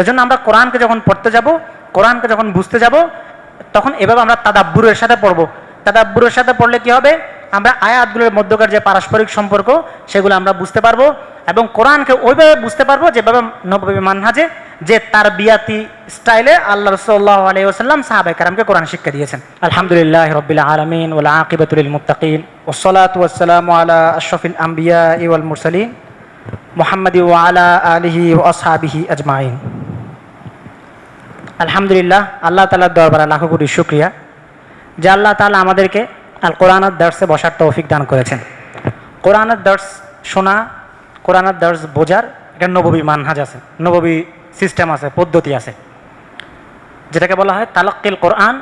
এজন্য আমরা কোরআনকে যখন পড়তে যাব, কোরআনকে যখন বুঝতে যাব, তখন এভাবে আমরা তাদাব্বুরের সাথে পড়ব। তাদাব্বুরের সাথে পড়লে কি হবে? আমরা আয়াতগুলোর মধ্যকার যে পারস্পরিক সম্পর্ক, সেগুলো আমরা বুঝতে পারব এবং কোরআনকে ওইভাবে বুঝতে পারব যেভাবে নবী মানহাজে, যে তার বিয়াতি স্টাইলে আল্লাহ রসল্লাহ আলাই ওসাল্লাম সাহাবাই কারামকে কোরআন শিক্ষা দিয়েছেন। আলহামদুলিল্লাহ রবিল আলমিন ওলা আকিবতুল মুতাকিন ওসলাত ওয়াসালাম আলা আশরফিল আম্বিয়া ইউল মুরসালিন। মোহাম্মদ ওয়ালা আলিহি ও আসহাবিহি আজমাইন। আলহামদুলিল্লাহ, আল্লাহ তালার দরবারে লাখো কোটি শুক্রিয়া যে আল্লাহ তালা আমাদেরকে আল কোরআনের দর্শে বসার তৌফিক দান করেছেন। কোরআনের দর্শ শোনা, কোরআনের দর্শ বোঝার একটা নববী মানহাজ আছে, নববী সিস্টেম আছে, পদ্ধতি আছে। যেটাকে বলা হয় তালাক্কিল কোরআন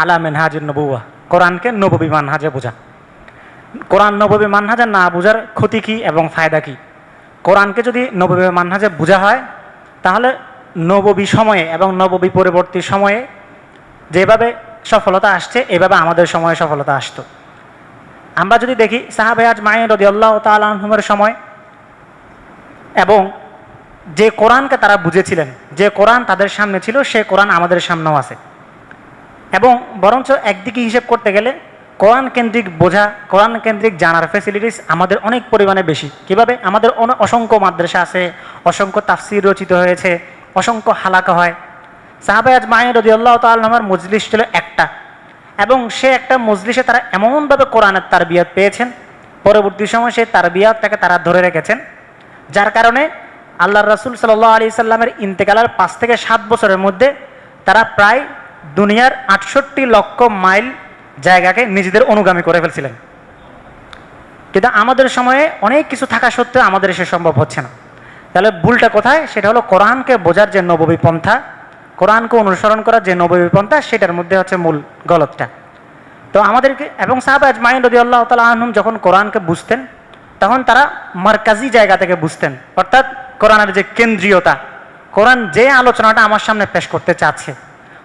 আলা মেনহাজ নবুয়া কোরআনকে নববী মানহাজে বোঝা। কোরআন নববী মানহাজে না বোঝার ক্ষতি কী এবং ফায়দা কী? কোরআনকে যদি নববী মানহাজে বোঝা হয়, তাহলে নববী সময়ে এবং নববী পরবর্তী সময়ে যেভাবে সফলতা আসছে, এভাবে আমাদের সময়ে সফলতা আসতো। আমরা যদি দেখি সাহাবে আজ মায়ের রদি আল্লাহ তালহমের সময়, এবং যে কোরআনকে তারা বুঝেছিলেন, যে কোরআন তাদের সামনে ছিল, সে কোরআন আমাদের সামনেও আছে। এবং বরঞ্চ একদিকে হিসেব করতে গেলে কোরআন কেন্দ্রিক বোঝা, কোরআন কেন্দ্রিক জানার ফেসিলিটিস আমাদের অনেক পরিমাণে বেশি। কীভাবে? আমাদের অসংখ্য মাদ্রাসা আছে, অসংখ্য তাফসির রচিত হয়েছে, অসংখ্য হালাকা হয়। সাহাবাই আজ মায়ের রদি আল্লাহ তাল্লামার মজলিস ছিল একটা। এবং সে একটা মজলিসে তারা এমনভাবে কোরআনের তারবিয়াত পেয়েছেন। পরবর্তী সময় সেই তারবিয়াতটাকে তারা ধরে রেখেছেন। যার কারণে আল্লাহ রসুল সাল্লাহ আলি সাল্লামের ইন্তেকালের পাঁচ থেকে সাত বছরের মধ্যে তারা প্রায় দুনিয়ার আটষট্টি লক্ষ মাইল জায়গাকে নিজেদের অনুগামী করে ফেলছিলেন। কিন্তু আমাদের সময়ে অনেক কিছু থাকা সত্ত্বেও আমাদের সে সম্ভব হচ্ছে না। তাহলে ভুলটা কোথায়? সেটা হলো কোরআনকে বোঝার যে নববী পন্থা, কোরআনকে অনুসরণ করার যে নববী পন্থা, সেটার মধ্যে হচ্ছে মূল গলতটা তো আমাদেরকে, এবং সাহাব আজমাইন রদি আল্লাহ তালা আহম যখন কোরআনকে বুঝতেন, তখন তারা মার্কাজি জায়গা থেকে বুঝতেন। অর্থাৎ কোরআনের যে কেন্দ্রীয়তা, কোরআন যে আলোচনাটা আমার সামনে পেশ করতে চাচ্ছে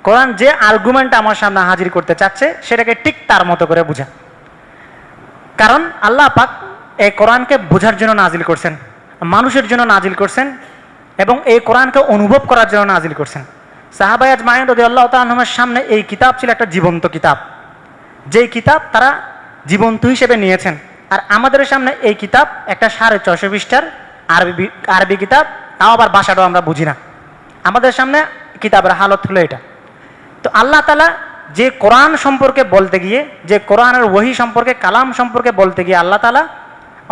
কোরআন যে আর্গুমেন্টটা আমার সামনে হাজির করতে চাচ্ছে, সেটাকে ঠিক তার মতো করে বুঝা। কারণ আল্লাহ পাক এই কোরআনকে বোঝার জন্য নাজিল করছেন, মানুষের জন্য নাজিল করছেন, এবং এই কোরআনকে অনুভব করার জন্য নাজিল করছেন। সাহাবায়াজ মায়ের রদি আল্লাহ তালমের সামনে এই কিতাব ছিল একটা জীবন্ত কিতাব। যেই কিতাব তারা জীবন্ত হিসেবে নিয়েছেন। আর আমাদের সামনে এই কিতাব একটা সাড়ে ছশো পৃষ্ঠার আরবি আরবি কিতাব, তাও আবার ভাষাটাও আমরা বুঝি না। আমাদের সামনে কিতাবের হালত হলো এটা। তো আল্লাহ তালা যে কোরআন সম্পর্কে বলতে গিয়ে, যে কোরআনের ওহি সম্পর্কে, কালাম সম্পর্কে বলতে গিয়ে আল্লাহ তালা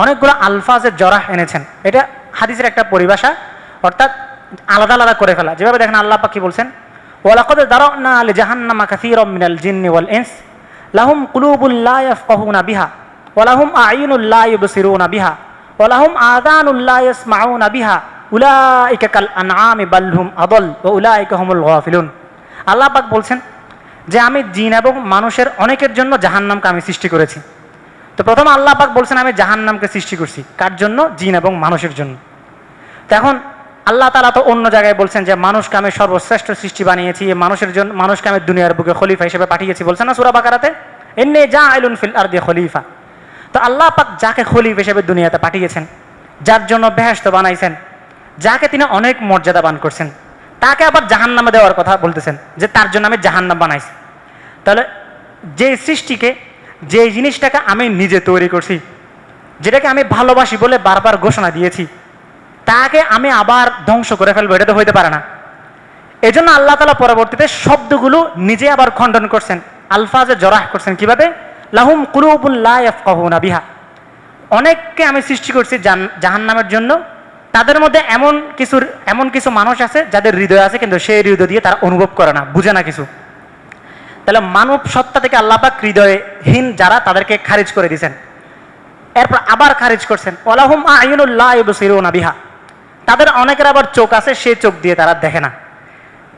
অনেকগুলো আলফাজের জরাহ এনেছেন। এটা হাদিসের একটা পরিভাষা, অর্থাৎ আলাদা আলাদা করে ফেলা। যেভাবে দেখেন আল্লাহ পাখি বলছেন, ওয়ালাকদ দারানা আলি জাহান্নামা কাসীরাম মিনাল জিন্নি ওয়াল ইনস, লাহুম কুলুবুল লা ইয়াফকাহুনা বিহা ওয়ালাহুম আয়ুনুল লা ইউবসিরুনা বিহা ওয়ালাহুম আযানুল লা ইয়াসমাউনা বিহা, উলাইকা কাল আনআমি বাল হুম আদল, ওয়া উলাইকা হুমুল গাফিলুন। আল্লাহ পাক বলছেন যে আমি জিন এবং মানুষের অনেকের জন্য জাহান্নামকে আমি সৃষ্টি করেছি। তো প্রথম আল্লাহ পাক বলছেন, আমি জাহান্নামকে সৃষ্টি করছি। কার জন্য? জিন এবং মানুষের জন্য। তো এখন আল্লাহ তালা তো অন্য জায়গায় বলছেন যে, মানুষকে আমি সর্বশ্রেষ্ঠ সৃষ্টি বানিয়েছি মানুষের জন্য মানুষকে আমি দুনিয়ার বুকে খলিফা হিসেবে পাঠিয়েছি বলছেন না সুরা বাকারাতে? এমনি যা আইলুন ফিল আর দিয়ে খলিফা। তো আল্লাহ পাক যাকে খলিফ হিসেবে দুনিয়াতে পাঠিয়েছেন, যার জন্য বেহেস্ত বানাইছেন, যাকে তিনি অনেক মর্যাদা বান করছেন তাকে আবার জাহান্নামে দেওয়ার কথা বলতেছেন, যে তার জন্য আমি জাহান্নাম বানাইছি। তাহলে যে সৃষ্টিকে, যে জিনিসটাকে আমি নিজে তৈরি করছি, যেটাকে আমি ভালোবাসি বলে বারবার ঘোষণা দিয়েছি, তাকে আমি আবার ধ্বংস করে ফেলব, এটা তো হইতে পারে না। এই জন্য আল্লাহ তালা পরবর্তীতে শব্দগুলো নিজে আবার খণ্ডন করছেন, আলফাজে জরাহ করছেন কীভাবে? লাহুম কুলুবুল্লাহ বিহা। অনেককে আমি সৃষ্টি করছি জাহান নামের জন্য তাদের মধ্যে এমন কিছু এমন কিছু মানুষ আছে যাদের হৃদয় আছে, কিন্তু সেই হৃদয় দিয়ে তারা অনুভব করে না, বুঝে না কিছু। তাহলে মানব সত্তা থেকে আল্লাপাক হৃদয়হীন যারা, তাদেরকে খারিজ করে দিয়েছেন। এরপর আবার খারিজ করছেন। ওলাহুম আইনুল্লাহ বিহা। তাদের অনেকের আবার চোখ আছে, সেই চোখ দিয়ে তারা দেখে না।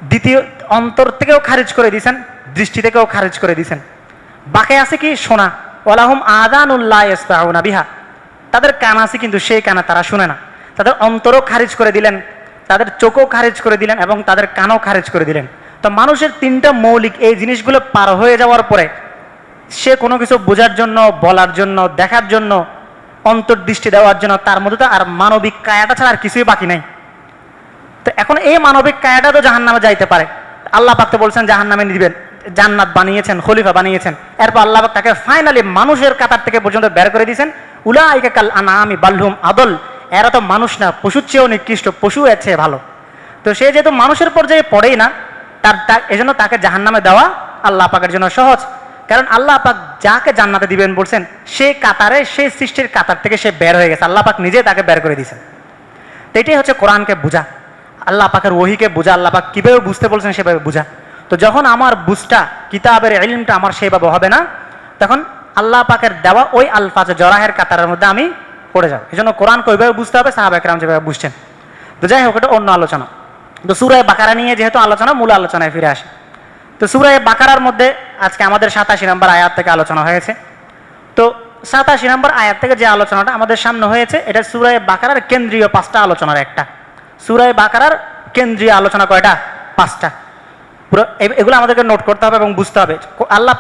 দ্বিতীয়, অন্তর থেকেও খারিজ করে দিয়েছেন, দৃষ্টি থেকেও খারিজ করে দিয়েছেন। বাকি আছে কি? শোনা। ওলাহুম আদানুল্লাহ ইসবাহুনা বিহা। তাদের কান আছে, কিন্তু সেই কানা তারা শুনে না। তাদের অন্তরও খারিজ করে দিলেন, তাদের চোখও খারিজ করে দিলেন এবং তাদের কানও খারিজ করে দিলেন। তো মানুষের তিনটা মৌলিক এই জিনিসগুলো পার হয়ে যাওয়ার পরে সে কোনো কিছু বোঝার জন্য, বলার জন্য, দেখার জন্য, অন্তর্দৃষ্টি দেওয়ার জন্য তার মধ্যে তো আর মানবিক কায়াটা ছাড়া আর কিছুই বাকি নাই। তো এখন এই মানবিক কায়াটা তো জাহান নামে যাইতে পারে। আল্লাহ পাক তো বলছেন জাহান নামে দিবেন জান্নাত বানিয়েছেন, খলিফা বানিয়েছেন। এরপর আল্লাহ পাক তাকে ফাইনালি মানুষের কাতার থেকে পর্যন্ত বের করে দিয়েছেন। উলা কাল আনা আমি বাল্লুম আদল। এরা তো মানুষ না, পশুর চেয়েও নিকৃষ্ট, পশু এর চেয়ে ভালো। তো সে যেহেতু মানুষের পর্যায়ে পড়েই না, তার এজন্য তাকে জাহান নামে দেওয়া আল্লাহ পাকের জন্য সহজ। কারণ আল্লাহ পাক যাকে জান্নাতে দিবেন বলছেন, সে কাতারে সেই সৃষ্টির কাতার থেকে সে বের হয়ে গেছে। আল্লাহ পাক নিজে তাকে বের করে দিয়েছেন। তো এটাই হচ্ছে কোরআনকে বোঝা। আল্লাহ পাকের ওহিকে বোঝা, আল্লাহ পাক কীভাবে বুঝতে বলছেন সেভাবে বোঝা। তো যখন আমার বুঝটা, কিতাবের ইলমটা আমার সেভাবে হবে না, তখন আল্লাহ পাকের দেওয়া ওই আলফাজ জরাহের কাতারের মধ্যে আমি পড়ে যাব। এই জন্য কোরআনকে ওইভাবে বুঝতে হবে সাহাবাকরাম যেভাবে বুঝছেন। তো যাই হোক, এটা অন্য আলোচনা। তো সুরায় বাকারা নিয়ে যেহেতু আলোচনা, মূল আলোচনায় ফিরে আসে। তো সুরায় বাকারার মধ্যে আজকে আমাদের সাতাশি নম্বর আয়াত থেকে আলোচনা হয়েছে। তো সাতাশি নম্বর আয়াত থেকে যে আলোচনাটা আমাদের সামনে হয়েছে, এটা সুরায় বাকারার কেন্দ্রীয় পাঁচটা আলোচনার একটা। সুরায় বাকারার কেন্দ্রীয় আলোচনা কয়টা? পাঁচটা। পুরো এগুলো আমাদেরকে নোট করতে হবে এবং বুঝতে হবে। আল্লাহ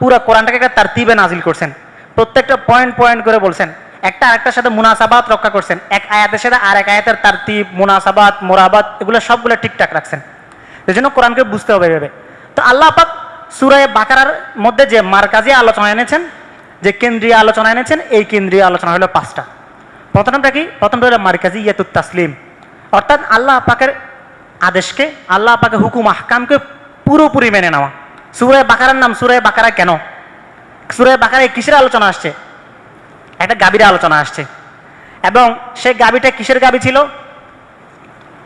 পুরো কোরআনটাকে একটা তারতিবে নাজিল করছেন। প্রত্যেকটা পয়েন্ট পয়েন্ট করে বলছেন। একটা আরেকটার সাথে মুনাসাবাত রক্ষা করছেন। এক আয়াতের সাথে আর এক আয়াতের তারতিব, মুনাসাবাত, মোরাবাত এগুলো সবগুলো ঠিকঠাক রাখছেন। এই জন্য কোরআনকে বুঝতে হবে এভাবে। তো আল্লাহ পাক সুরায় বাকারার মধ্যে যে মার্কাজি আলোচনা এনেছেন, যে কেন্দ্রীয় আলোচনা এনেছেন, এই কেন্দ্রীয় আলোচনা হলো পাঁচটা। প্রথমটা কি? প্রথমটা হলো মার্কাজি ইয়াতুত তাসলিম। অর্থাৎ আল্লাহ পাকের আদেশকে, আল্লাহ পাকের হুকুম, আহকামকে পুরোপুরি মেনে নেওয়া। সুরায় বাকারার নাম সুরায় বাকারা কেন? সুরায় বাকারায় কিসের আলোচনা আসছে? একটা গাবির আলোচনা আসছে। এবং সেই গাবিটা কিসের গাবি ছিল?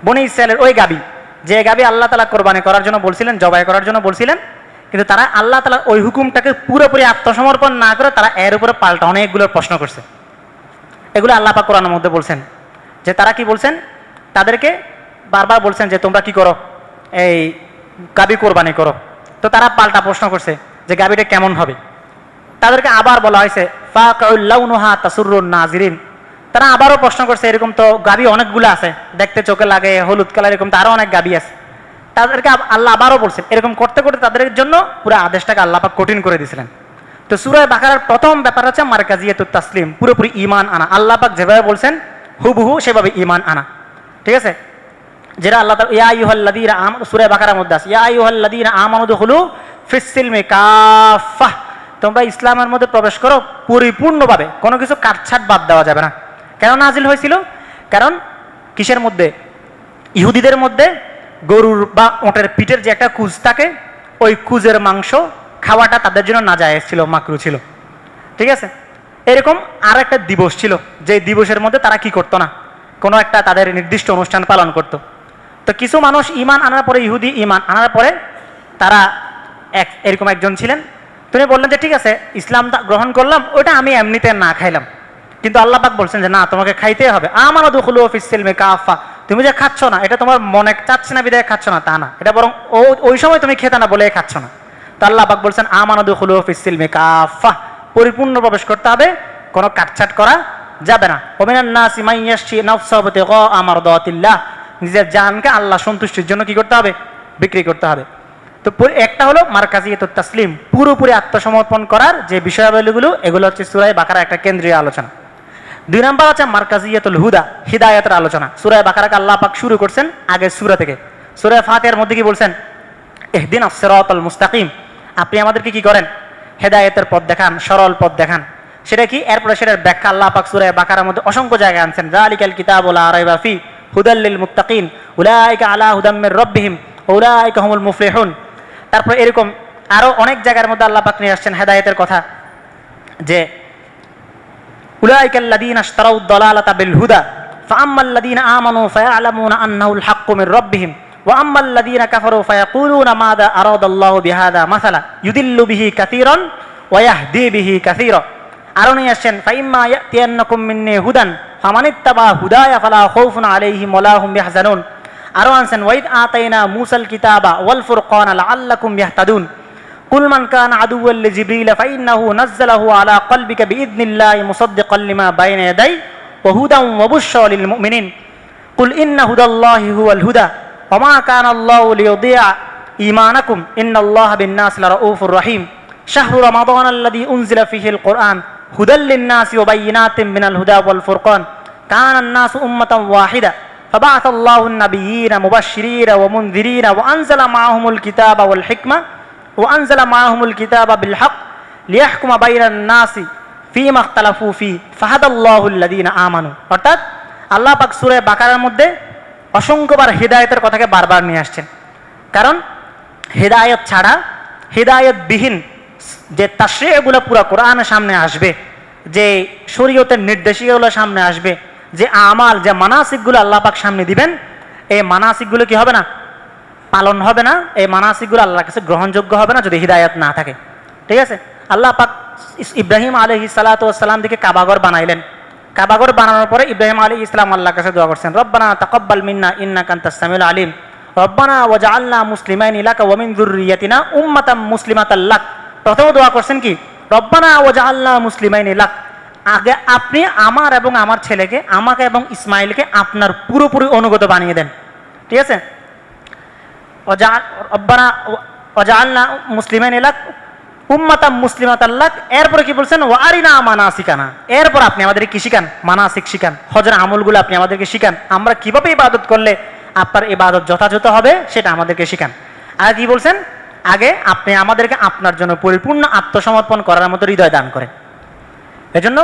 বনি ইসরায়েলের ওই গাবি যে গাবি আল্লাহ তালা কোরবানি করার জন্য বলছিলেন, জবাই করার জন্য বলছিলেন, কিন্তু তারা আল্লাহ তালা ওই হুকুমটাকে পুরোপুরি আত্মসমর্পণ না করে তারা এর উপরে পাল্টা অনেকগুলো প্রশ্ন করছে। এগুলো আল্লাহ পাক কোরআনের মধ্যে বলছেন। যে তারা কি বলছেন? তাদেরকে বারবার বলছেন যে, তোমরা কি করো? এই গাবি কোরবানি করো। তো তারা পাল্টা প্রশ্ন করছে যে গাবিটা কেমন হবে? তাদেরকে আবার বলা হয়েছে তাসুরুন নাজিরিন। তারা আবারও প্রশ্ন করছে, এরকম তো গাবি অনেকগুলো আছে, দেখতে চোখে লাগে, হলুদ কালার, এরকম তো আরও অনেক গাবি আছে। তাদেরকে আল্লাহ আবারও বলছেন, এরকম করতে করতে তাদের জন্য পুরো আদেশটাকে আল্লাহ পাক কঠিন করে দিয়েছিলেন। তো সুরায় বাকারার প্রথম ব্যাপার হচ্ছে, মার্কাজিয়াতুত তাসলিম, পুরোপুরি ইমান আনা। আল্লাহ পাক যেভাবে বলছেন, হুবহু সেভাবে ইমান আনা। ঠিক আছে? যেটা আল্লাহ ইয়া আইয়ুহাল্লাযীনা আম, সূরা বাকারার মধ্যে আছে, ইয়া আইয়ুহাল্লাযীনা আমানু দুখুলু ফিস সিলমি কাফাহ তোমরা ইসলামের মধ্যে প্রবেশ করো পরিপূর্ণভাবে, কোনো কিছু কাটছাট বাদ দেওয়া যাবে না। কেন নাজিল হয়েছিল? কারণ কিসের মধ্যে? ইহুদিদের মধ্যে গরুর বা ওটের পিঠের যে একটা কুজ থাকে, ওই কুজের মাংস খাওয়াটা তাদের জন্য না যায় ছিল, মাকরু ছিল। ঠিক আছে? এরকম আর একটা দিবস ছিল যে দিবসের মধ্যে তারা কি করতো না? কোনো একটা তাদের নির্দিষ্ট অনুষ্ঠান পালন করত। তো কিছু মানুষ ইমান আনার পরে, ইহুদি ইমান আনার পরে তারা এক, এরকম একজন ছিলেন তিনি বললেন যে, ঠিক আছে ইসলাম তা- গ্রহণ করলাম ওটা আমি এমনিতে না খাইলাম। কিন্তু আল্লাহ পাক বলছেন যে, না, তোমাকে খাইতে হবে। আমার দুখুল সিলমে কাফা। তুমি যে খাচ্ছ না, এটা তোমার মনে চাচ্ছে না, বিদায় খাচ্ছ না, তা না। এটা বরং ও, ওই সময় তুমি খেতে না বলে খাচ্ছ না। তো আল্লাহ পাক বলছেন, আমানা দুখুল সিলমে কাফা। পরিপূর্ণ প্রবেশ করতে হবে, কোনো কাটছাট করা যাবে না। ওমিনান নাসি মাইয়াশি নাফসাবতে গ আমার দাতিল্লাহ নিজের জানকে আল্লাহ সন্তুষ্টির জন্য কি করতে হবে? বিক্রি করতে হবে। তো একটা হলো মার্কাজিয়ত তাসলিম, পুরোপুরি আত্মসমর্পণ করার যে বিষয়াবলীগুলো, এগুলো হচ্ছে সুরায় বাকারা একটা কেন্দ্রীয় আলোচনা। দুই নম্বর হচ্ছে মার্কাজিয়াতুল হুদা, হিদায়তের আলোচনা। সুরায় বাকারাকে আল্লাহ পাক শুরু করছেন আগের সুরা থেকে। সুরায় ফাতের মধ্যে কি বলছেন? এহদিন আসরাতুল মুস্তাকিম, আপনি আমাদেরকে কি করেন? হেদায়েতের পথ দেখান, সরল পথ দেখান। সেটা কি? এরপরে সেটার ব্যাখ্যা আল্লাহ পাক সূরা বাকারার মধ্যে অসংখ্য জায়গায় আনছেন। যালিকাল কিতাবুল আরাইবা ফি হুদাল্লিল মুত্তাকিন, উলাইকা আলা হুদাম মির রাব্বিহিম, উলাইকা হুমুল মুফলিহুন। তারপরে এরকম আরও অনেক জায়গার মধ্যে আল্লাহ পাক নিয়ে আসছেন হেদায়তের কথা যে উলাইকাল্লাদিন আশতারাউদ্দলালাতা বিল হুদা ফাআম্মাল্লাদিন আমানু ফায়ালামুনা আন্নাহুল হাক্কু মির রব্বিহিম, ওয়া আম্মাল্লাদিন কাফারু ফায়াকুলুনা মাযা আরাদাল্লাহু বিহাদা মাসালা, ইউদিল্লু বিহি কাসীরান ওয়া ইয়াহদি বিহি কাসীরা। আরও নিয়ে আসছেন, ফাইম্মা ইয়াতিয়ান্নাকুম মিন্নি হুদান, ফামানিত্তাবা হুদায়া ফালা খাউফুন আলাইহিম ওয়া লা হুম ইয়াহজানুন। عليهم ولا هم يحزنون أرو أنسن وإذ آتينا موسى الكتاب والفرقان لعلكم يهتدون قل من كان عدوا لجبريل فإنه نزله على قلبك بإذن الله مصدقا لما بين يديه وهدى وبشرى للمؤمنين قل إن هدى الله هو الهدى وما كان الله ليضيع إيمانكم إن الله بالناس لرؤوف رحيم شهر رمضان الذي أنزل فيه القرآن هدى للناس وبينات من الهدى والفرقان كان الناس أمة واحدة فبعث الله النبيين مبشرين ومنذرين وأنزل معهم الكتاب والحكمة وأنزل معهم الكتاب بالحق ليحكم بين الناس فيما اختلفوا فيه فهدى الله الذين آمنوا অর্থাৎ আল্লাহ পাক সূরা বাকারার মধ্যে অসংখ্যবার হৃদায়তের কথাকে বারবার নিয়ে আসছেন কারণ হৃদায়ত ছাড়া হৃদায়তবিহীন যে তাশ্রেয়গুলো পুরো কোরআনের সামনে আসবে যে শরীয়তের নির্দেশিকাগুলো সামনে আসবে যে আমাল, যে মানাসিকগুলো আল্লাহ পাক সামনে দিবেন, এই মানাসিকগুলো কি হবে না? পালন হবে না। এই মানাসিকগুলো আল্লাহর কাছে গ্রহণযোগ্য হবে না যদি হৃদায়ত না থাকে। ঠিক আছে? আল্লাহ পাক ইব্রাহিম আলহি সালাতাম দিকে কাবাগর বানাইলেন। কাবাগর বানানোর পরে ইব্রাহিম আলী ইসলাম আল্লাহর কাছে দোয়া করছেন, রব্বানা তাকব্বাল মিন্না ইন্না কান্তাস সামিউল আলিম। রব্বানা ওয়াজআলনা মুসলিমাইন ইলাকা ওয়া মিন যুররিয়াতিনা উম্মাতাম মুসলিমাতাল লাক। প্রথম দোয়া করছেন কি? রব্বানা ওয়াজআলনা মুসলিমাইন ইলাক আগে আপনি আমার এবং আমার ছেলেকে, আমাকে এবং ইসমাইলকে আপনার পুরোপুরি অনুগত বানিয়ে দেন। ঠিক আছে? অজা- রব্বানা, অজালনা মুসলিমাইন এলাক উম্মাতা মুসলিমাত আল্লাহ এরপরে কি বলছেন? ও আরিনা মানাসিকানা। এরপর আপনি আমাদেরকে কি শিখান? মানাসিক শিখান। হজর আমলগুলো আপনি আমাদেরকে শিখান। আমরা কীভাবে ইবাদত করলে আপনার ইবাদত যথাযথ হবে সেটা আমাদেরকে শিখান। আর কি বলছেন? আগে আপনি আমাদেরকে আপনার জন্য পরিপূর্ণ আত্মসমর্পণ করার মতো হৃদয় দান করেন। এজন্য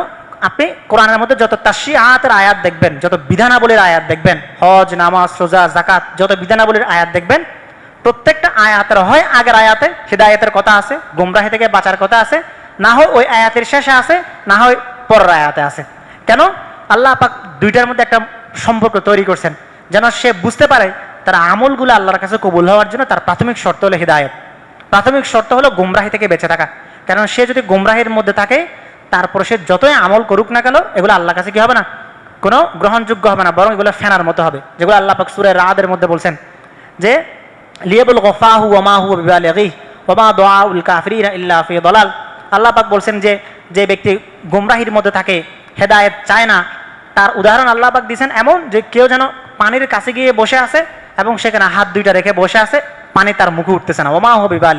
আপনি কোরআনের মধ্যে যত তাসি আয়াতের আয়াত দেখবেন, যত বিধানাবলীর আয়াত দেখবেন, হজ, নামাজ, রোজা জাকাত যত বিধানাবলীর আয়াত দেখবেন, প্রত্যেকটা আয়াতের হয় আগের আয়াতে হৃদায়তের কথা আছে, গুমরাহি থেকে বাঁচার কথা আছে, না হয় ওই আয়াতের শেষে আছে, না হয় পরের আয়াতে আছে। কেন? আল্লাহ পাক দুইটার মধ্যে একটা সম্পর্ক তৈরি করছেন, যেন সে বুঝতে পারে তার আমলগুলো আল্লাহর কাছে কবুল হওয়ার জন্য তার প্রাথমিক শর্ত হলো হৃদায়ত। প্রাথমিক শর্ত হলো গুমরাহি থেকে বেঁচে থাকা। কারণ সে যদি গুমরাহির মধ্যে থাকে তারপর সে যতই আমল করুক না কেন, এগুলো আল্লাহর কাছে কি হবে না? কোনো গ্রহণযোগ্য হবে না, বরং এগুলো ফেনার মতো হবে, যেগুলো আল্লাহ পাক সুরের রাদের মধ্যে বলছেন যে, লিয়াবুল গফাহু ওমাহু বিবালিগি ওমা দোয়াউল কাফিরিনা ইল্লা ফি দলাল। আল্লাহ পাক বলছেন যে যে ব্যক্তি গুমরাহির মধ্যে থাকে, হেদায়েত চায় না, তার উদাহরণ আল্লাহ পাক দিয়েছেন এমন যে, কেউ যেন পানির কাছে গিয়ে বসে আছে এবং সেখানে হাত দুইটা রেখে বসে আছে, পানি তার মুখে উঠতেছে না। ওমা হবি বা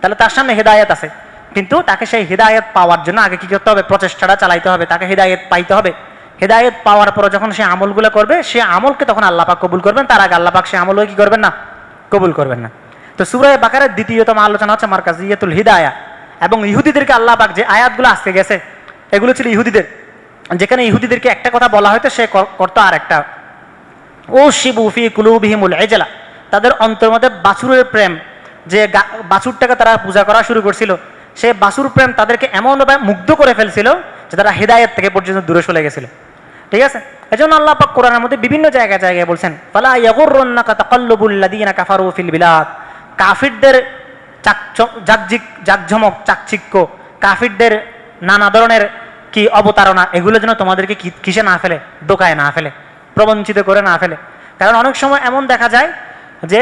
তাহলে তার সামনে হেদায়েত আছে। কিন্তু তাকে সেই হৃদায়ত পাওয়ার জন্য আগে কি করতে হবে? প্রচেষ্টাটা চালাইতে হবে, তাকে হৃদায়ত পাইতে হবে। হৃদায়ত পাওয়ার পর যখন সে আমলগুলো করবে, সে আমলকে তখন আল্লাহ পাক কবুল করবেন। তার আগে আল্লাহ পাক সে আমলকে কি করবেন না? কবুল করবেন না। তো সুরায় বাকারের দ্বিতীয়তম আলোচনা হচ্ছে মার্কাজিয়াতুল হিদায়া। এবং ইহুদিদেরকে আল্লাহ পাক যে আয়াতগুলো আজকে গেছে, এগুলো ছিল ইহুদিদের। যেখানে ইহুদিদেরকে একটা কথা বলা হয়তো সে কর- করতো আর একটা ও শিবুফি কুলুবিহিমুল এজলা তাদের অন্তর মধ্যে বাছুরের প্রেম, যে বাছুরটাকে তারা পূজা করা শুরু করছিল। সে বাসুর প্রেম তাদেরকে এমনভাবে মুগ্ধ করে ফেলছিল যে তারা হৃদায়ত থেকে পর্যন্ত দূরে চলে গেছিল। ঠিক আছে? এজন্য আল্লাহ পাক কোরআনের মধ্যে বিভিন্ন জায়গায় জায়গায় বলছেন, ফালা ইয়াগুররুন্নাকা তাকাল্লুবুল্লাযীনা কাফারু ফিল বিলাদ। কাফিরদের জাকজিক জাকঝমক চাকচিক্য, কাফিরদের নানা ধরনের কি অবতারণা, এগুলো যেন তোমাদেরকে কিসে না ফেলে? দোকায় না ফেলে, প্রবঞ্চিত করে না ফেলে। কারণ অনেক সময় এমন দেখা যায় যে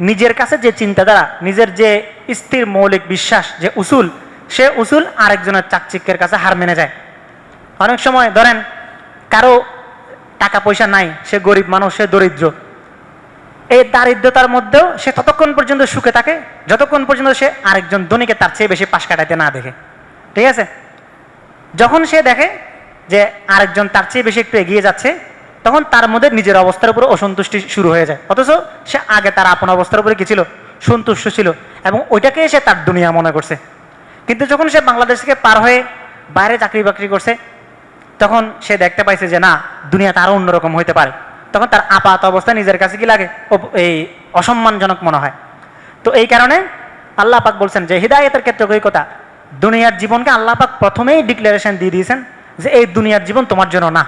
নিজের কাছে যে চিন্তাধারা, নিজের যে স্থির মৌলিক বিশ্বাস, যে উসুল, সে উসুল আরেকজনের চাকচিক্যের কাছে হার মেনে যায়। অনেক সময় ধরেন, কারও টাকা পয়সা নাই, সে গরিব মানুষ, সে দরিদ্র। এই দারিদ্রতার মধ্যেও সে ততক্ষণ পর্যন্ত সুখে থাকে, যতক্ষণ পর্যন্ত সে আরেকজন ধনীকে তার চেয়ে বেশি পাশ কাটাইতে না দেখে। ঠিক আছে? যখন সে দেখে যে আরেকজন তার চেয়ে বেশি একটু এগিয়ে যাচ্ছে তখন তার মধ্যে নিজের অবস্থার উপরে অসন্তুষ্টি শুরু হয়ে যায়। অথচ সে আগে তার আপন অবস্থার উপরে কি ছিল? সন্তুষ্ট ছিল এবং ওইটাকে সে তার দুনিয়া মনে করছে। কিন্তু যখন সে বাংলাদেশ থেকে পার হয়ে বাইরে চাকরি বাকরি করছে, তখন সে দেখতে পাইছে যে না দুনিয়াতে আরও অন্যরকম হইতে পারে। তখন তার আপাত অবস্থা নিজের কাছে কি লাগে? এই অসম্মানজনক মনে হয়। তো এই কারণে আল্লাহ পাক বলছেন যে, হৃদায়তের ক্ষেত্রে ওই কথা। দুনিয়ার জীবনকে আল্লাহ পাক প্রথমেই ডিক্লারেশন দিয়ে দিয়েছেন যে, এই দুনিয়ার জীবন তোমার জন্য না।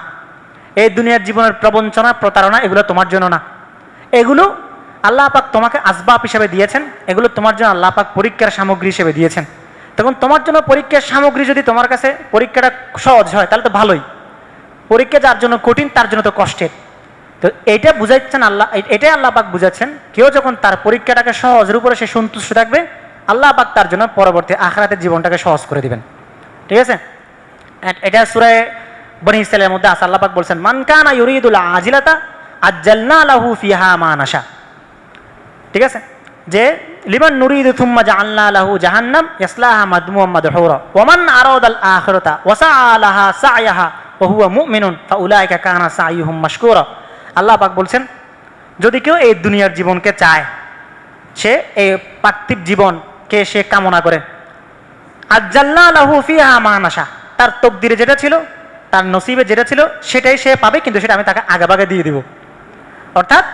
এই দুনিয়ার জীবনের প্রবঞ্চনা, প্রতারণা, এগুলো তোমার জন্য না। এগুলো আল্লাহ পাক তোমাকে আসবাব হিসেবে দিয়েছেন। এগুলো তোমার জন্য আল্লাহ পাক পরীক্ষার সামগ্রী হিসেবে দিয়েছেন। তখন তোমার জন্য পরীক্ষার সামগ্রী যদি তোমার কাছে পরীক্ষাটা সহজ হয়, তাহলে তো ভালোই। পরীক্ষা যার জন্য কঠিন, তার জন্য তো কষ্টের। তো এটা বুঝাচ্ছেন আল্লাহ এটাই আল্লাহ পাক বুঝাচ্ছেন কেউ যখন তার পরীক্ষাটাকে সহজের উপরে সে সন্তুষ্ট থাকবে, আল্লাহ পাক তার জন্য পরবর্তী আখরাতের জীবনটাকে সহজ করে দিবেন। ঠিক আছে? এটা সুরায় বনি মধ্যে আছে, আল্লাহ পাক বলছেন, মান কানা ইউরিদুল আজিলাতা আজ্জালনা লাহু ফিহা মা নাশা। ঠিক আছে? যে, লিমান নুরিদু থুম্মা জাআলনা লাহু জাহান্নাম ইয়াসলাহা মাদমুমান মাদহুরা। ওমান আরাদাল আখিরাতা ওয়াসাআ লাহা সা'য়াহা ওয়া হুয়া মুমিনুন ফাউলাইকা কানা সা'য়ুহুম মাশকুরা। আল্লাহ পাক বলছেন, যদি কেউ এই দুনিয়ার জীবনকে চায়, সে এই পার্থিব জীবনকে সে কামনা করে। আজ্জাল্লা লাহু ফিহা মা নাশা। তার তকদিরে যেটা ছিল তার নসিবে যেটা ছিল সেটাই সে পাবে, কিন্তু সেটা আমি তাকে আগাবাগে দিয়ে দিব। অর্থাৎ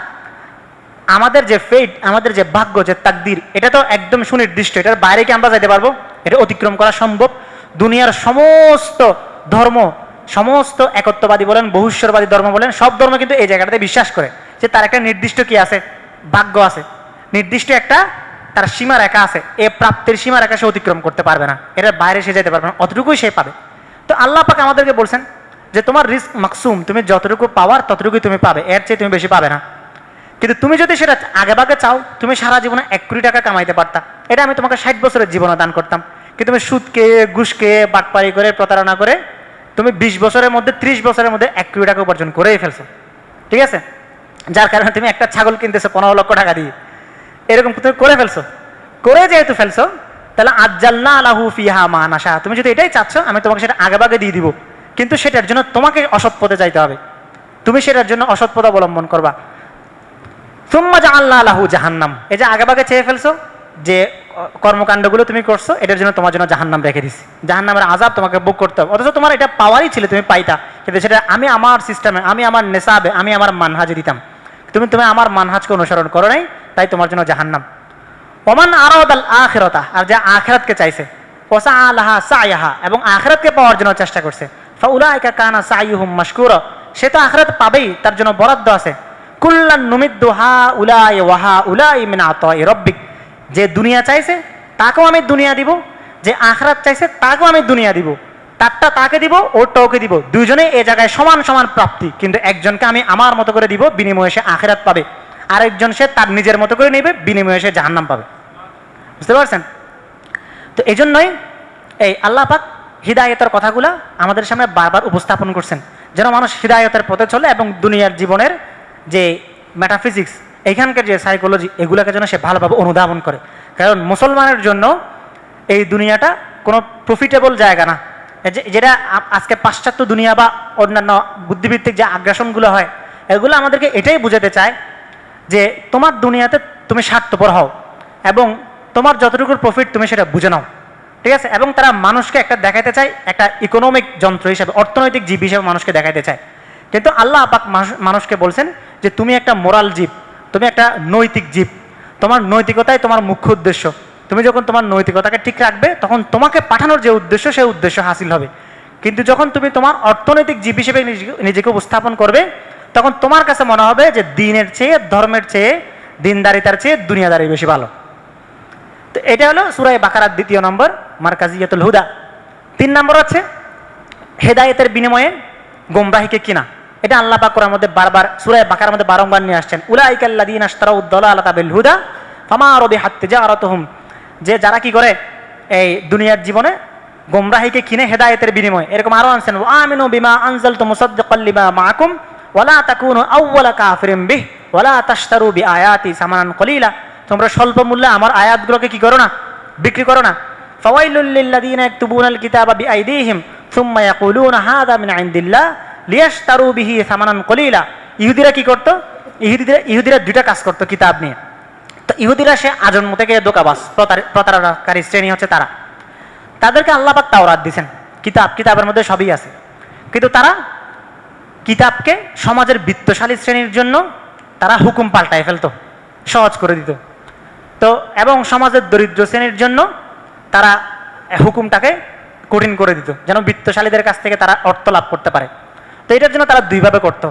আমাদের যে ফেট আমাদের যে ভাগ্য, যে তাকদির, এটা তো একদম সুনির্দিষ্ট। এটার বাইরে কি আমরা যাইতে পারব? এটা অতিক্রম করা সম্ভব। দুনিয়ার সমস্ত ধর্ম, সমস্ত একত্ববাদী বলেন বহুশ্বরবাদী ধর্ম বলেন, সব ধর্ম কিন্তু এই জায়গাটাতে বিশ্বাস করে যে তার একটা নির্দিষ্ট কি আছে? ভাগ্য আছে। নির্দিষ্ট একটা তার সীমা রেখা আছে। এ প্রাপ্তির সীমা রেখা সে অতিক্রম করতে পারবে না। এটার বাইরে সে যেতে পারবে না। অতটুকুই সে পাবে। তো আল্লাহ পাক আমাদেরকে বলছেন যে তোমার রিস্ক মাকসুম, তুমি যতটুকু পাওয়ার ততটুকুই তুমি পাবে, এর চেয়ে তুমি বেশি পাবে না। কিন্তু তুমি যদি সেটা আগে ভাগে চাও, তুমি সারা জীবনে এক কোটি টাকা কামাইতে পারতা। এটা আমি তোমাকে ষাট বছরের জীবনে দান করতাম। কিন্তু তুমি সুদ খেয়ে, ঘুষ খেয়ে, বাটপাড়ি করে, প্রতারণা করে, তুমি বিশ বছরের মধ্যে, ত্রিশ বছরের মধ্যে এক কোটি টাকা উপার্জন করেই ফেলছো। ঠিক আছে? যার কারণে তুমি একটা ছাগল কিনতেছো, পনেরো লক্ষ টাকা দিয়ে। এরকম তুমি করে ফেলছো। করে যেহেতু ফেলছো তাহলে আজ্জাল্লা আলাহু ফিহা মা নাশা। তুমি যদি এটাই চাচ্ছ, আমি তোমাকে সেটা আগে ভাগে দিয়ে দিব। কিন্তু সেটার জন্য তোমাকে অসৎ পথে যাইতে হবে। তুমি সেটার জন্য অসৎ পথ অবলম্বন করবা। সুম্মা জা আল্লাহ আলাহু জাহান্নাম। এই যে আগে ভাগে চেয়ে ফেলছো, যে কর্মকাণ্ডগুলো তুমি করছ, এটার জন্য তোমার জন্য জাহান্নাম রেখে দিছি। জাহান্নামের আজাব তোমাকে বুক করতে হবে। অথচ তোমার এটা পাওয়ারই ছিল, তুমি পাইতা। কিন্তু সেটা আমি আমার সিস্টেমে আমি আমার নেশাবে আমি আমার মানহাজে দিতাম। তুমি তুমি আমার মানহাজকে অনুসরণ করো নাই, তাই তোমার জন্য জাহান্নাম। ওমান আরদাল আখেরতা, আর যে আখেরাতকে চাইছে। ওসা আলাহা সায়াহা এবং আখেরাতকে পাওয়ার জন্য চেষ্টা করছে। ফাউলাইকা কানা সাইহুম মাশকুর, সে তো আখেরাত পাবেই, তার জন্য বরাদ্দ আছে। কুল্লান নুমিদ্দু হা উলাই ওয়াহা উলাই মিন আতাই রব্বিক, যে দুনিয়া চাইছে, তাকেও আমি দুনিয়া দিব। যে আখরাত চাইছে, তাকেও আমি দুনিয়া দিব। তারটা তাকে দিব ওরটা ওকে দিব। দুইজনে এ জায়গায় সমান সমান প্রাপ্তি, কিন্তু একজনকে আমি আমার মতো করে দিব, বিনিময়ে সে আখেরাত পাবে। আরেকজন সে তার নিজের মতো করে নেবে, বিনিময়ে সে জাহান্নাম পাবে। বুঝতে পারছেন? তো এই জন্যই এই আল্লাহ পাক হৃদায়তের কথাগুলো আমাদের সামনে বারবার উপস্থাপন করছেন, যেন মানুষ হৃদায়তের পথে চলে এবং দুনিয়ার জীবনের যে মেটাফিজিক্স এইখানকার যে সাইকোলজি এগুলোকে যেন সে ভালোভাবে অনুধাবন করে। কারণ মুসলমানের জন্য এই দুনিয়াটা কোনো প্রফিটেবল জায়গা না। যেটা আজকে পাশ্চাত্য দুনিয়া বা অন্যান্য বুদ্ধিভিত্তিক যে আগ্রাসনগুলো হয়, এগুলো আমাদেরকে এটাই বোঝাতে চায় যে তোমার দুনিয়াতে তুমি স্বার্থপর হও এবং তোমার যতটুকুর প্রফিট তুমি সেটা বুঝে নাও, ঠিক আছে? এবং তারা মানুষকে একটা দেখাতে চায়, একটা ইকোনমিক যন্ত্র হিসাবে, অর্থনৈতিক জীব হিসাবে মানুষকে দেখাতে চায়। কিন্তু আল্লাহ আপাক মানুষ- মানুষকে বলছেন যে তুমি একটা মোরাল জীব, তুমি একটা নৈতিক জীব। তোমার নৈতিকতাই তোমার মুখ্য উদ্দেশ্য। তুমি যখন তোমার নৈতিকতাকে ঠিক রাখবে, তখন তোমাকে পাঠানোর যে উদ্দেশ্য, সেই উদ্দেশ্য হাসিল হবে। কিন্তু যখন তুমি তোমার অর্থনৈতিক জীব হিসেবে নিজেকে উপস্থাপন করবে তখন তোমার কাছে মনে হবে যে দিনের চেয়ে, ধর্মের চেয়ে, দিনদারিতার চেয়ে দুনিয়াদারি বেশি ভালো। তো এটা হলো সুরাই বাকারার দ্বিতীয় নম্বর, মার্কাজিয়াতুল হুদা। তিন নম্বর হচ্ছে, হেদায়েতের বিনিময়ে গোমরাহিকে কিনা। এটা আল্লাহ পাক কোরআনের মধ্যে বারবার, সুরায় বাকার মধ্যে বারংবার নিয়ে আসছেন। উলাইকাল্লাদিন আশতারাউ দালালাতা বিল হুদা ফামা রবি হাত্তে জারাতুহুম যে যারা কি করে, এই দুনিয়ার জীবনে গোমরাহিকে কিনে হেদায়েতের বিনিময়ে, এরকম আরও আনছেন আমিনু বিমা আনজালতু মুসাদ্দিকাল লিমা মাআকুম। তাকুনু কাফিরিন বিহ, ওয়ালা তাশতারু বিআয়াতি সামানান কলিলা। তোমরা স্বল্প মূল্যে আমার আয়াতগুলোকে কি করো না? বিক্রি করো না? ফাওয়াইলুল লিল্লাযিনা ইয়াকতুবুনাল কিতাবা বিআইদিহিম, সুম্মা ইয়াকুলুনা হাযা মিন বিহি সামানান কলিলা। ইহুদিরা কি করতো? ইহুদিরা ইহুদিরা দুইটা কাজ করতো কিতাব নিয়ে। তো ইহুদিরা সে আজন্ম থেকে দোকাবাস প্রতারণাকারী শ্রেণি হচ্ছে তারা। তাদেরকে আল্লাহ পাক তাওরাত দিছেন। কিতাব, কিতাবের মধ্যে সবই আছে। কিন্তু তারা কিতাবকে সমাজের বৃত্তশালী শ্রেণির জন্য তারা হুকুম পাল্টায় ফেলতো, সহজ করে দিত। তো এবং সমাজের দরিদ্র শ্রেণির জন্য তারা হুকুমটাকে কঠিন করে দিত, যেন বৃত্তশালীদের কাছ থেকে তারা অর্থ লাভ করতে পারে। তো এটার জন্য তারা দুইভাবে করতো।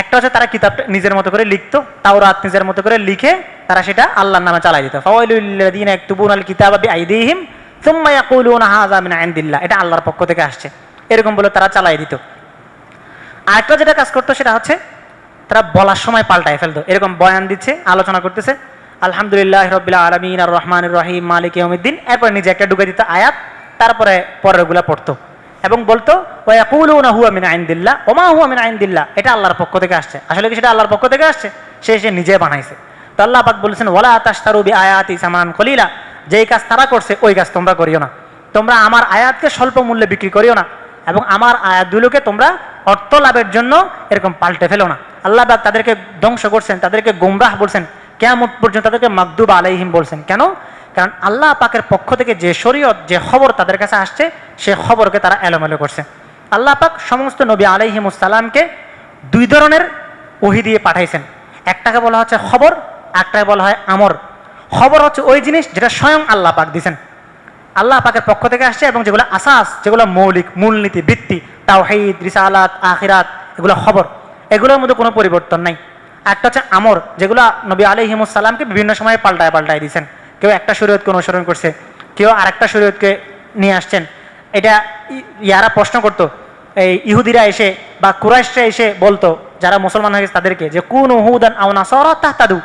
একটা হচ্ছে তারা কিতাবটা নিজের মতো করে লিখতো তাও রাত নিজের মতো করে লিখে তারা সেটা আল্লাহর নামে চালাই দিত। ফাওয়াইলুল্লাযীনা ইয়াকতুবুনাল কিতাবা বিআইদিহিম সুম্মা ইয়াকুলুনা হাযা মিন ইনদিল্লাহ। এটা আল্লাহর পক্ষ থেকে আসছে। এরকম বলে তারা চালাই দিত। আরেকটা যেটা কাজ করতো সেটা হচ্ছে তারা বলার সময় পাল্টায় ফেলতো। এরকম বয়ান দিচ্ছে, আলোচনা করতেছে। আলহামদুলিল্লাহ রবিল্লা আলমিন, আর রহমান রহিম, মালিক ইয়মিদ্দিন এরপর নিজে একটা ঢুকে দিত আয়াত, তারপরে পরেরগুলা পড়তো। এবং বলতো ওয়াকুলুনা হুয়া ওমা হুয়া মিন আইনদিল্লাহ। এটা আল্লাহর পক্ষ থেকে আসছে। আসলে কি সেটা আল্লাহর পক্ষ থেকে আসছে? সে সে নিজে বানাইছে। তো আল্লাহ পাক বলেছেন, ওয়ালা তাশতারু বি আয়াতি সামান কলিলা যেই কাজ তারা করছে, ওই কাজ তোমরা করিও না। তোমরা আমার আয়াতকে স্বল্প মূল্যে বিক্রি করিও না। এবং আমার আয়াতগুলোকে তোমরা অর্থ লাভের জন্য এরকম পাল্টে ফেলো না। আল্লাহ তাদেরকে ধ্বংস করছেন, তাদেরকে গুমরাহ বলছেন কেমন পর্যন্ত তাদেরকে মাকদুব আলাইহিম বলছেন। কেন? কারণ আল্লাহ পাকের পক্ষ থেকে যে শরীয়ত, যে খবর তাদের কাছে আসছে, সে খবরকে তারা এলোমেলো করছে। আল্লাহ পাক সমস্ত নবী আলাইহিমুসালামকে দুই ধরনের ওহি দিয়ে পাঠাইছেন। একটাকে বলা হচ্ছে খবর, একটাকে বলা হয় আমর। খবর হচ্ছে ওই জিনিস যেটা স্বয়ং আল্লাহ পাক দিছেন। আল্লাহ পাকের পক্ষ থেকে আসছে এবং যেগুলো আসাস, যেগুলো মৌলিক, মূলনীতি, ভিত্তি, তাওহিদ, রিসালাত, আখিরাত, এগুলো খবর, এগুলোর মধ্যে কোনো পরিবর্তন নাই। একটা হচ্ছে আমর, যেগুলো নবী আলহিমুসাল্লামকে বিভিন্ন সময়ে পাল্টায় পাল্টায় দিয়েছেন। কেউ একটা শরীয়তকে অনুসরণ করছে, কেউ আরেকটা শরীয়তকে নিয়ে আসছেন। এটা ইয়ারা প্রশ্ন করতো, এই ইহুদিরা এসে বা কুরাইশরা এসে বলতো, যারা মুসলমান হয়ে গেছে তাদেরকে যে, কোন হুদান আও নাসরা তাহতাদু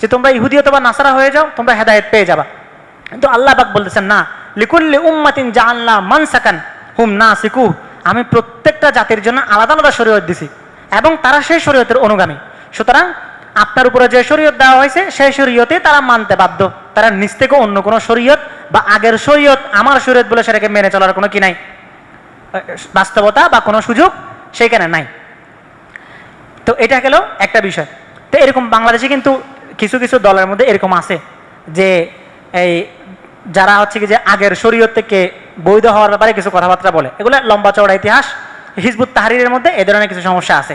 যে, তোমরা ইহুদি অথবা নাসারা হয়ে যাও, তোমরা হেদায়েত পেয়ে যাবা। কিন্তু আল্লাহ পাক বলতেছেন, না লিকুল্লি উম্মাতিন জাআলনা মানসাকান হুম না নাসিকু। আমি প্রত্যেকটা জাতির জন্য আলাদা আলাদা শরীয়ত দিছি এবং তারা সেই শরীয়তের অনুগামী। সুতরাং আপনার উপরে যে শরীয়ত দেওয়া হয়েছে, সেই শরীয়তে তারা মানতে বাধ্য। তারা নিজ থেকে অন্য কোনো শরীয়ত বা আগের শরীয়ত আমার শরীয়ত বলে সেটাকে মেনে চলার কোনো কি নাই? বাস্তবতা বা কোনো সুযোগ সেইখানে নাই। তো এটা গেল একটা বিষয়। তো এরকম বাংলাদেশে কিন্তু কিছু কিছু দলের মধ্যে এরকম আছে যে এই যারা হচ্ছে কি যে আগের শরীয়ত থেকে বৈধ হওয়ার ব্যাপারে কিছু কথাবার্তা বলে, এগুলো লম্বা চওড়া ইতিহাস, হিজবুত তাহারিরের মধ্যে এ ধরনের কিছু সমস্যা আছে।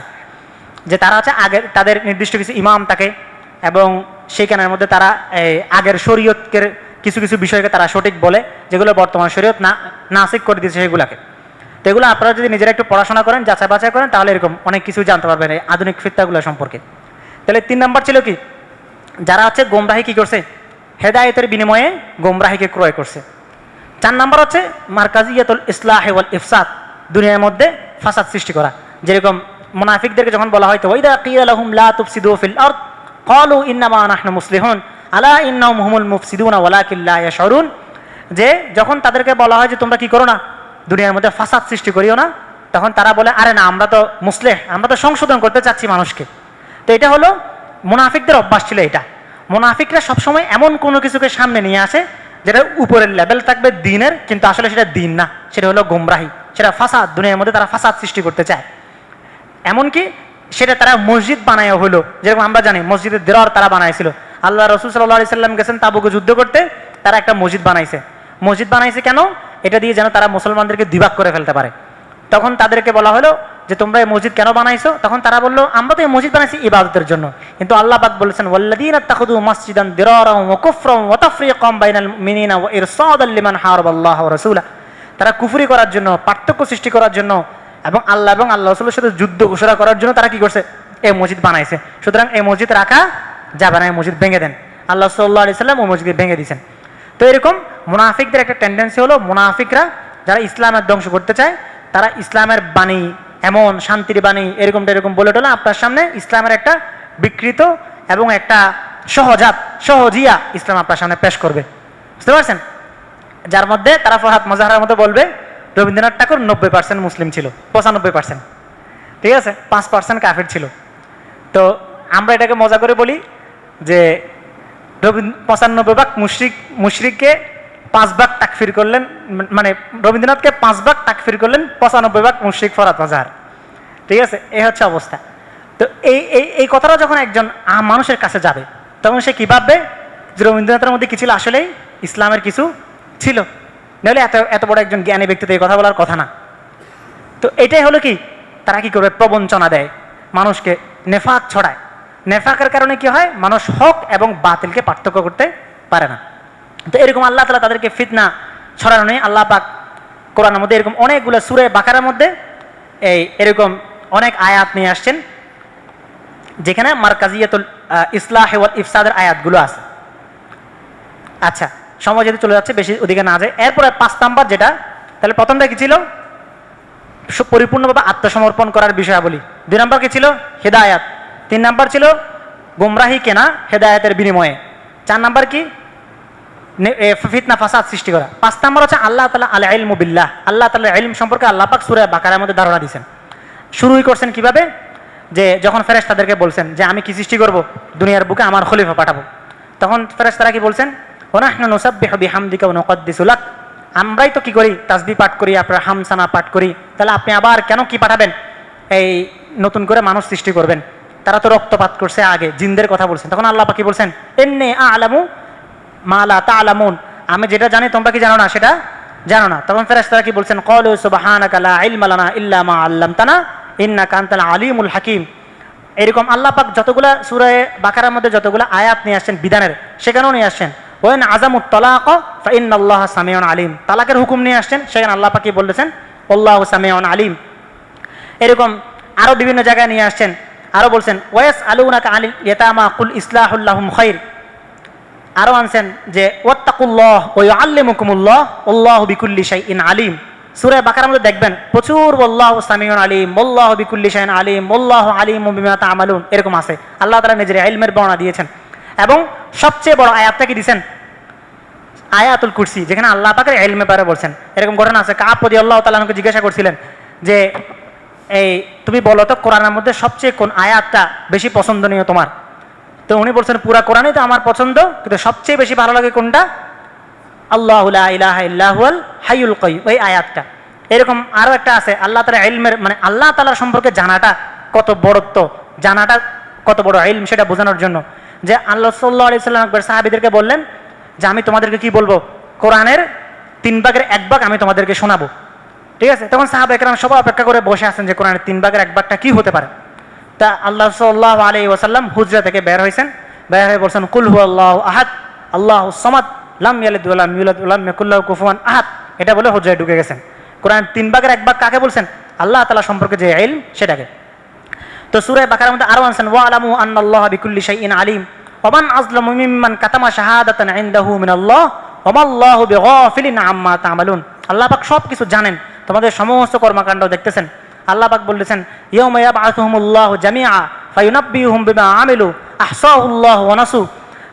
যে তারা হচ্ছে আগের, তাদের নির্দিষ্ট কিছু ইমাম থাকে এবং সেইখানের মধ্যে তারা আগের শরীয়তের কিছু কিছু বিষয়কে তারা সঠিক বলে, যেগুলো বর্তমান শরীয়ত না, নাসিক করে দিয়েছে সেগুলাকে। তো এগুলো আপনারা যদি নিজেরা একটু পড়াশোনা করেন, যাচাই বাছাই করেন, তাহলে এরকম অনেক কিছু জানতে পারবেন এই আধুনিক ফিত্তাগুলো সম্পর্কে। তাহলে তিন নাম্বার ছিল কি? যারা হচ্ছে গোমরাহি কী করছে? হেদায়েতের বিনিময়ে গোমরাহিকে ক্রয় করছে। চার নাম্বার হচ্ছে মার্কাজিয়াতুল ইসলাহ ওয়াল ইফসাদ, দুনিয়ার মধ্যে ফাসাদ সৃষ্টি করা। যেরকম মুনাফিকদেরকে যখন বলা হয়তো ওইদা কিয়া লাহুম লা তুফসিদু ফিল আরদ, ক্বালু ইন্নামা নাহনু মুসলিহুন, আলা ইন্নাহুম হুমুল মুফসিদুনা ওয়ালাকিন লা ইয়াশউরুন, যে যখন তাদেরকে বলা হয় যে তোমরা কি করো না, দুনিয়ার মধ্যে ফাসাদ সৃষ্টি করিও না, তখন তারা বলে, আরে না, আমরা তো মুসলেহ, আমরা তো সংশোধন করতে চাচ্ছি মানুষকে। তো এটা হলো মুনাফিকদের অভ্যাস ছিল এটা। মুনাফিকরা সবসময় এমন কোনো কিছুকে সামনে নিয়ে আসে যেটা উপরের লেভেল থাকবে দিনের, কিন্তু আসলে সেটা দিন না। সেটা হলো গোমরাহি। সেটা ফাসাদ, দুনিয়ার মধ্যে তারা ফাসাদ সৃষ্টি করতে চায়। এমনকি সেটা তারা মসজিদ বানায় হলো। যেরকম আমরা জানি, মসজিদের দেওয়ার তারা বানাইছিল। আল্লাহ রসুল সাল্লাহ সাল্লাম গেছেন তাবুকে যুদ্ধ করতে, তারা একটা মসজিদ বানাইছে। মসজিদ বানাইছে কেন? এটা দিয়ে যেন তারা মুসলমানদেরকে দিবাক করে ফেলতে পারে। তখন তাদেরকে বলা হলো যে, তোমরা এই মসজিদ কেন বানাইছো? তখন তারা বলল, আমরা তো এই মসজিদ বানাইছি ইবাদতের জন্য। কিন্তু আল্লাহ পাক বলেছেন ওয়াল্লাদিন আত্তাখুদু মাসজিদান দিরারাম ওয়া কুফরাম ওয়া তাফরিকাম বাইনাল মিনিনা ওয়া ইরসাদাল লিমান হারাবাল্লাহ ওয়া রাসূলা তারা কুফরি করার জন্য, পার্থক্য সৃষ্টি করার জন্য এবং আল্লাহ এবং আল্লাহ রসুলের সাথে যুদ্ধ ঘোষণা করার জন্য তারা কি করছে? এই মসজিদ বানাইছে। সুতরাং এই মসজিদ রাখা যাবে না, এই মসজিদ ভেঙে দেন। আল্লাহ সাল্লাহ আলি সাল্লাম ওই মসজিদ ভেঙে দিয়েছেন। তো এরকম মুনাফিকদের একটা টেন্ডেন্সি হলো, মুনাফিকরা যারা ইসলামের ধ্বংস করতে চায়, তারা ইসলামের বাণী, এমন শান্তির বাণী, এরকমটা এরকম বলে টোলে আপনার সামনে ইসলামের একটা বিকৃত এবং একটা সহজাত, সহজিয়া ইসলাম আপনার সামনে পেশ করবে। বুঝতে পারছেন? যার মধ্যে তারা ফরহাদ মজাহারের মতো বলবে, রবীন্দ্রনাথ ঠাকুর নব্বই পার্সেন্ট মুসলিম ছিল, পঁচানব্বই পার্সেন্ট ঠিক আছে? পাঁচ পার্সেন্ট কাফের ছিল। তো আমরা এটাকে মজা করে বলি যে রবীন্দ্র পঁচানব্বই ভাগ মুশরিক, মুশরিককে পাঁচ ভাগ তাকফির করলেন মানে রবীন্দ্রনাথকে পাঁচ ভাগ তাকফির করলেন, পঁচানব্বই ভাগ মুশরিক ফরাত মজাহার। ঠিক আছে? এ হচ্ছে অবস্থা। তো এই এই এই কথাটা যখন একজন মানুষের কাছে যাবে, তখন সে কি ভাববে? যে রবীন্দ্রনাথের মধ্যে কি ছিল? আসলেই ইসলামের কিছু ছিল। নাহলে এত এত বড় একজন জ্ঞানী ব্যক্তিতে এই কথা বলার কথা না। তো এটাই হলো কি? তারা কি করবে? প্রবঞ্চনা দেয়। মানুষকে নেফাক ছড়ায়। নেফাকের কারণে কি হয়? মানুষ হক এবং বাতিলকে পার্থক্য করতে পারে না। তো এরকম আল্লাহ তালা তাদেরকে ফিতনা ছড়ানো নেই। আল্লাহ পাক কোরআনের মধ্যে এরকম অনেকগুলো সুরে বাকারের মধ্যে এই এরকম অনেক আয়াত নিয়ে আসছেন। যেখানে মার্কাজিয়াতুল ইসলাহ ওয়াল ইফসাদের আয়াতগুলো আছে। আচ্ছা সময় যদি চলে যাচ্ছে, বেশি ওদিকে না যায় এরপরে পাঁচ নাম্বার যেটা, তাহলে প্রথমটা কি ছিল? পরিপূর্ণভাবে আত্মসমর্পণ করার বিষয়াবলী। দুই নম্বর কি ছিল? হেদায়াত। তিন নাম্বার ছিল গুমরাহি কেনা হেদায়াতের বিনিময়ে। চার নাম্বার কি? ফিতনা, ফাসাদ সৃষ্টি করা। পাঁচ নাম্বার হচ্ছে আল্লাহ তালা আল ইলমু বিল্লাহ। আল্লাহ তালা ইলম সম্পর্কে আল্লাহ পাক সুরে বাকারের মধ্যে ধারণা দিয়েছেন। শুরুই করছেন কীভাবে? যে যখন ফেরেশ তাদেরকে বলছেন যে, আমি কি সৃষ্টি করব? দুনিয়ার বুকে আমার খলিফা পাঠাবো। তখন ফেরেশ তারা কি বলছেন? আমরাই তো কি করি? তাসবি পাঠ করি, আপনার হামসানা পাঠ করি। তাহলে আপনি আবার কেন কি পাঠাবেন? এই নতুন করে মানুষ সৃষ্টি করবেন। তারা তো রক্তপাত করছে আগে, জিনদের কথা বলছেন। তখন আল্লাহ পাকি বলছেন? এন্নে আলামু মালা তা আলামুন আমি যেটা জানি, তোমরা কি জানো না সেটা? জানো না। তখন ফেরেশতারা কি বলছেন? কলু সুবহানাকা কালা ইলমা লানা ইল্লা মা আল্লামতানা। ইন্নাকা আনতাল আলিমুল হাকিম। এরকম আল্লাহ পাক যতগুলা সূরায়ে বাকারার মধ্যে যতগুলা আয়াত নিয়ে আসছেন, বিধানের, সেখানেও নিয়ে আসছেন। ওয়েন আজামুত তালাক ফা ইন্নাল্লাহ সামিউন আলিম। তালাকের হুকুম নিয়ে আসছেন, সেখানে আল্লাহ পাক বলেছেন আল্লাহু সামিউন আলিম। এরকম আরও বিভিন্ন জায়গায় নিয়ে আসছেন। আরও বলছেন ওয়াস আলুনাকা আলিল ইয়াতামা কুল ইসলাহুল্লাহুম খাইর। আরও আনছেন যে, ওয়াত্তাকুল্লাহ ওয়া ইউআল্লিমুকুমুল্লাহ, আল্লাহু বিকুল্লি শাইইন আলিম। সূরা বাকারার মধ্যে দেখবেন, প্রচুর আল্লাহু সামিউন আলিম মোল্লাহ বিকুল্লি শাইইন আলিম, আল্লাহু আলিমুম বিমা তা'মালুন, এরকম আছে। আল্লাহ তাআলা নিজের ইলমের বর্ণনা দিয়েছেন। এবং সবচেয়ে বড় আয়াতটা কি দিয়েছেন আয়াতুল কুরসি, যেখানে আল্লাহ পাকের ইলমে পারে বলছেন। এরকম ঘটনা আছে কাপ রদি আল্লাহ তাআলা আমাকে জিজ্ঞাসা করছিলেন যে, এই, তুমি বলো তো কোরআনের মধ্যে সবচেয়ে কোন আয়াতটা বেশি পছন্দনীয় তোমার? তো উনি বলছেন, পুরা কোরআনই তো আমার পছন্দ, কিন্তু সবচেয়ে বেশি ভালো লাগে কোনটা? আল্লাহ ইলাহা ইল্লাহুল হাইউল কাইয়ুম, ওই আয়াতটা। এরকম আরও একটা আছে, আল্লাহ তাআলা ইলমের মানে আল্লাহ তাআলার সম্পর্কে জানাটা কত বড়ত্ব, জানাটা কত বড় ইলম সেটা বোঝানোর জন্য। যে আল্লাহ সাল্লাহ আলি সাল্লাম একবার সাহাবিদেরকে বললেন যে, আমি তোমাদেরকে কি বলব? কোরআনের তিন ভাগের এক ভাগ আমি তোমাদেরকে শোনাবো। ঠিক আছে? তখন সাহাবা একরাম সবাই অপেক্ষা করে বসে আছেন যে, কোরআনের তিন ভাগের এক ভাগটা কি হতে পারে? তা আল্লাহ সাল্লাহ আলী ওসাল্লাম হুজরা থেকে বের হয়েছেন? বের হয়ে বলছেন, কুল হু আল্লাহ আহাদ, আল্লাহ সমাদ। লাম ইয়ালিদ ওয়ালাম ইউলাদ ওয়ালাম ইয়াকুল্লাহু কুফুয়ান আহাদ। এটা বলে হুজরায় ঢুকে গেছেন। কোরআন তিন ভাগের এক ভাগ কাকে বলছেন? আল্লাহ তাআলা সম্পর্কে যে আইল সেটাকে। তো সূরা বাকারার মধ্যে আরও আনছেন ওয়া আলামু আন্নাল্লাহ বিকুল্লি শাইইন আলিম। ওমান আজলামু মিম্মান কাতামা শাহাদাতান ইনদাহু মিনাল্লাহ। ওমাল্লাহু বিগাফিলিন আম্মা তা'মালুন। আল্লাহ পাক সব কিছু জানেন। তোমাদের সমস্ত কর্মকাণ্ড দেখতেছেন। আল্লাহ পাক বলতেছেন, ইয়াউমা ইয়াবআথুহুমুল্লাহু জামিআ ফায়ুনাব্বিহুম বিমা আমিলু আহসাহুল্লাহু ওয়া নাসু।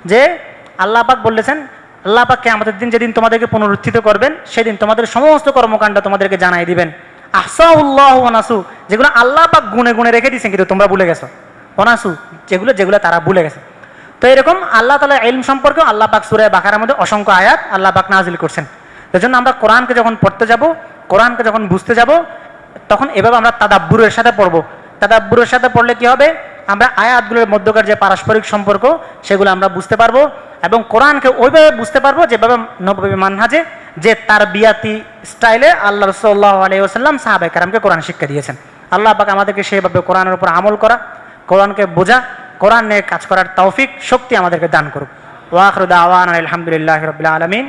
যে আল্লাহ পাক বলতেছেন আল্লাহ পাক কিয়ামতের দিন যেদিন তোমাদেরকে পুনরুত্থিত করবেন, সেদিন তোমাদের সমস্ত কর্মকাণ্ড তোমাদেরকে জানাই দিবেন। আহসাহুল্লাহ ওয়া নাসু, যেগুলো আল্লাহ পাক গুনে গুনে রেখে দিয়েছেন, কিন্তু তোমরা ভুলে গেছো। ওনাসু যেগুলো যেগুলো তারা ভুলে গেছে। তো এরকম আল্লাহ তালা এলম সম্পর্কে আল্লাহ পাক সুরে বাকার মধ্যে অসংখ্য আয়াত আল্লাহ পাক নাজিল করছেন। এজন্য আমরা কোরআনকে যখন পড়তে যাব, কোরআনকে যখন বুঝতে যাব, তখন এভাবে আমরা তাদাব্বুরের সাথে পড়ব। তাদাব্বুরের সাথে পড়লে কি হবে? আমরা আয়াতগুলোর মধ্যকার যে পারস্পরিক সম্পর্ক, সেগুলো আমরা বুঝতে পারব এবং কোরআনকে ওইভাবে বুঝতে পারব যেভাবে নবী মানহাজে যে তার বিয়াতি স্টাইলে আল্লাহ রসল্লাহ আলাইসাল্লাম সাহাবাই কারামকে কোরআন শিক্ষা দিয়েছেন। আল্লাহ পাক আমাদেরকে সেইভাবে কোরআনের উপর আমল করা, কোরআনকে বোঝা, কোরআন নিয়ে কাজ করার তৌফিক, শক্তি আমাদেরকে দান করুক। ওয়াখরুদ আওয়ান আলহামদুলিল্লাহ রবিল্লা আলমিন।